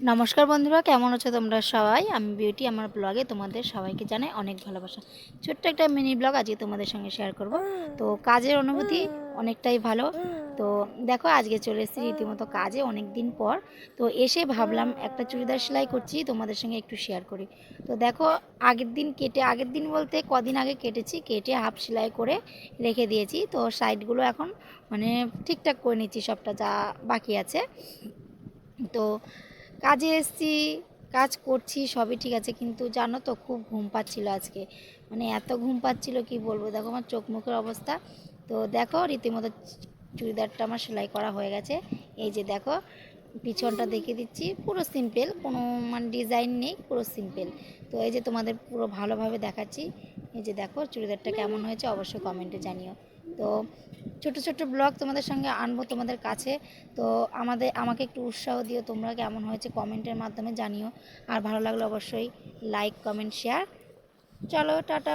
নমস্কার বন্ধুরা, কেমন আছো তোমরা সবাই? আমি বিউটি, আমার ব্লগে তোমাদের সবাইকে জানাই অনেক ভালোবাসা। ছোট্ট একটা মিনি ব্লগ আজকে তোমাদের সঙ্গে শেয়ার করব। তো কাজের অনুভূতি অনেকটাই ভালো। তো দেখো, আজকে চলে এসেছি রীতিমতো কাজে অনেক দিন পর। তো এসে ভাবলাম একটা চুড়িদার সেলাই করছি, তোমাদের সঙ্গে একটু শেয়ার করি। তো দেখো, আগের দিন কেটে, আগের দিন বলতে কদিন আগে কেটেছি, কেটে হাফ সেলাই করে রেখে দিয়েছি। তো সাইডগুলো এখন মানে ঠিকঠাক করে নিচ্ছি, সবটা যা বাকি আছে। তো কাজে এসছি, কাজ করছি, সবই ঠিক আছে। কিন্তু জানো তো, খুব ঘুম পাচ্ছিলো আজকে। মানে এত ঘুম পাচ্ছিলো, কি বলব? দেখো আমার চোখ মুখের অবস্থা। তো দেখো, রীতিমতো চুড়িদারটা আমার সেলাই করা হয়ে গেছে। এই যে দেখো পিছনটা দেখিয়ে দিচ্ছি। পুরো সিম্পল কোনো মানে ডিজাইন নেই, পুরো সিম্পল তো এই যে তোমাদের পুরো ভালোভাবে দেখাচ্ছি। এই যে দেখো, চুড়িদারটা কেমন হয়েছে অবশ্যই কমেন্টে জানিও। তো ছোট ছোট ব্লগ তোমাদের সঙ্গে আনব তোমাদের কাছে। তো আমাদের, আমাকে একটু উৎসাহ দিও তোমরা কেমন হয়েছে কমেন্টের মাধ্যমে জানিও। আর ভালো লাগলে অবশ্যই লাইক কমেন্ট শেয়ার চলো, টাটা।